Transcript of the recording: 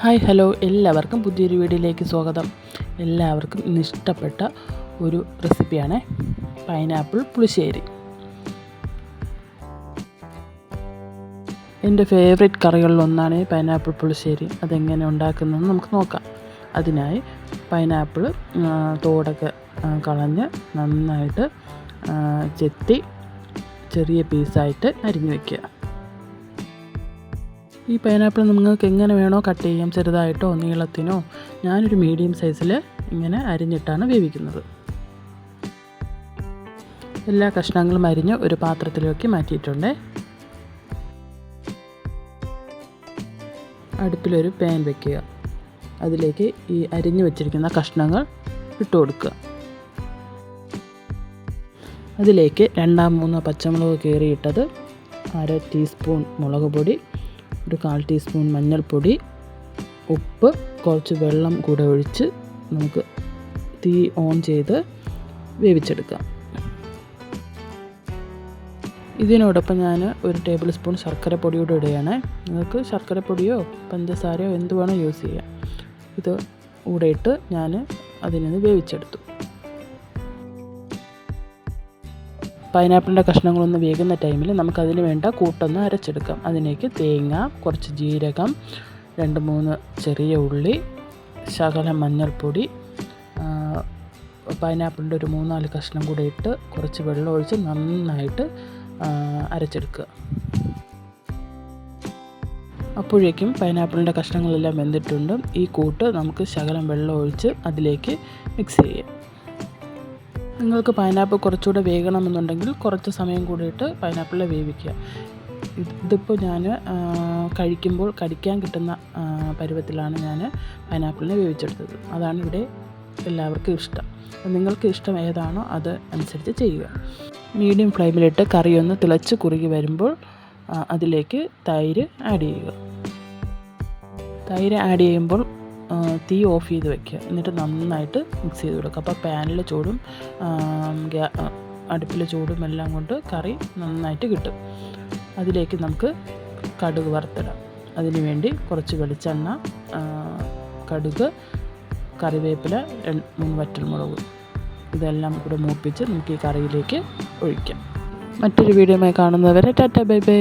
Hi hello എല്ലാവർക്കും പുതിയൊരു വീഡിയോയിലേക്ക് സ്വാഗതം. എല്ലാവർക്കും ഇന്ന് ഇഷ്ടപ്പെട്ട ഒരു റെസിപ്പിയാണ് പൈനാപ്പിൾ പുളിശ്ശേരി. എന്റെ ഫേവറേറ്റ് കറികളിലൊന്നാണ് പൈനാപ്പിൾ പുളിശ്ശേരി. അതെങ്ങനെ ഉണ്ടാക്കുന്നതെന്ന് നമുക്ക് നോക്കാം. അതിനായി പൈനാപ്പിൾ തോടൊക്കെ കളഞ്ഞ് നന്നായിട്ട് ചെത്തി ചെറിയ പീസായിട്ട് അരിഞ്ഞു വയ്ക്കുക ഈ പൈനാപ്പിൾ നിങ്ങൾക്ക് എങ്ങനെ വേണോ കട്ട് ചെയ്യാം ചെറുതായിട്ടോ നീളത്തിനോ ഞാനൊരു മീഡിയം സൈസിൽ ഇങ്ങനെ അരിഞ്ഞിട്ടാണ് വേവിക്കുന്നത്. എല്ലാ കഷ്ണങ്ങളും അരിഞ്ഞ് ഒരു പാത്രത്തിലേക്ക് മാറ്റിയിട്ടുണ്ട്. അടുപ്പിലൊരു പാൻ വെക്കുക. അതിലേക്ക് ഈ അരിഞ്ഞു വെച്ചിരിക്കുന്ന കഷ്ണങ്ങൾ ഇട്ട് കൊടുക്കുക. അതിലേക്ക് രണ്ടാം മൂന്നോ പച്ചമുളക് കീറിയിട്ടത് അര ടീസ്പൂൺ മുളക് പൊടി ഒരു കാൽ ടീസ്പൂൺ മഞ്ഞൾപ്പൊടി ഉപ്പ് കുറച്ച് വെള്ളം കൂടെ ഒഴിച്ച് നമുക്ക് തീ ഓൺ ചെയ്ത് വേവിച്ചെടുക്കാം. ഇതിനോടൊപ്പം ഞാൻ ഒരു ടേബിൾ സ്പൂൺ ശർക്കര പൊടിയോട് ഇടുകയാണ് നിങ്ങൾക്ക് ശർക്കര പൊടിയോ പഞ്ചസാരയോ എന്ത് വേണോ യൂസ് ചെയ്യാം. ഇത് കൂടെ ഇട്ട് ഞാൻ അതിൽ നിന്ന് വേവിച്ചെടുത്തു. പൈനാപ്പിളിന്റെ കഷ്ണങ്ങളൊന്ന് വേകുന്ന ടൈമിൽ നമുക്കതിന് വേണ്ട കൂട്ടൊന്ന് അരച്ചെടുക്കാം. അതിലേക്ക് തേങ്ങ കുറച്ച് ജീരകം രണ്ട് മൂന്ന് ചെറിയ ഉള്ളി ശകലം മഞ്ഞൾപ്പൊടി പൈനാപ്പിളിന്റെ ഒരു മൂന്നാൽ കഷ്ണം കൂടെ ഇട്ട് കുറച്ച് വെള്ളം ഒഴിച്ച് നന്നായിട്ട് അരച്ചെടുക്കുക. അപ്പോഴേക്കും പൈനാപ്പിളിന്റെ കഷ്ണങ്ങളെല്ലാം വെന്തിട്ടുണ്ട്. ഈ കൂട്ട് നമുക്ക് ശകലം വെള്ളം ഒഴിച്ച് അതിലേക്ക് മിക്സ് ചെയ്യാം. നിങ്ങൾക്ക് പൈനാപ്പിൾ കുറച്ചുകൂടെ വേകണമെന്നുണ്ടെങ്കിൽ കുറച്ച് സമയം കൂടിയിട്ട് പൈനാപ്പിളിനെ വേവിക്കുക. ഇത് ഇതിപ്പോൾ ഞാൻ കഴിക്കുമ്പോൾ കടിക്കാൻ കിട്ടുന്ന പരുവത്തിലാണ് ഞാൻ പൈനാപ്പിളിനെ വേവിച്ചെടുത്തത്. അതാണ് ഇവിടെ എല്ലാവർക്കും ഇഷ്ടം. നിങ്ങൾക്ക് ഇഷ്ടം ഏതാണോ അത് അനുസരിച്ച് ചെയ്യുക. മീഡിയം ഫ്ലെയിമിലിട്ട് കറിയൊന്ന് തിളച്ച് കുറുകി വരുമ്പോൾ അതിലേക്ക് തൈര് ആഡ് ചെയ്യുക. തൈര് ആഡ് ചെയ്യുമ്പോൾ തീ ഓഫ് ചെയ്ത് വെക്കുക. എന്നിട്ട് നന്നായിട്ട് മിക്സ് ചെയ്ത് കൊടുക്കുക. അപ്പോൾ പാനിൽ ചൂടും ഗ്യാ അടുപ്പിലെ ചൂടും എല്ലാം കൊണ്ട് കറി നന്നായിട്ട് കിട്ടും. അതിലേക്ക് നമുക്ക് കടുക് വറുത്തിടാം. അതിനു വേണ്ടി കുറച്ച് വെളിച്ചെണ്ണ കടുക് കറിവേപ്പില മൂന്ന് വറ്റൽമുളക് ഇതെല്ലാം കൂടെ മൂപ്പിച്ച് നമുക്ക് ഈ കറിയിലേക്ക് ഒഴിക്കാം. മറ്റൊരു വീഡിയോയുമായി കാണുന്നവരെ ടാറ്റ ബൈ ബൈ.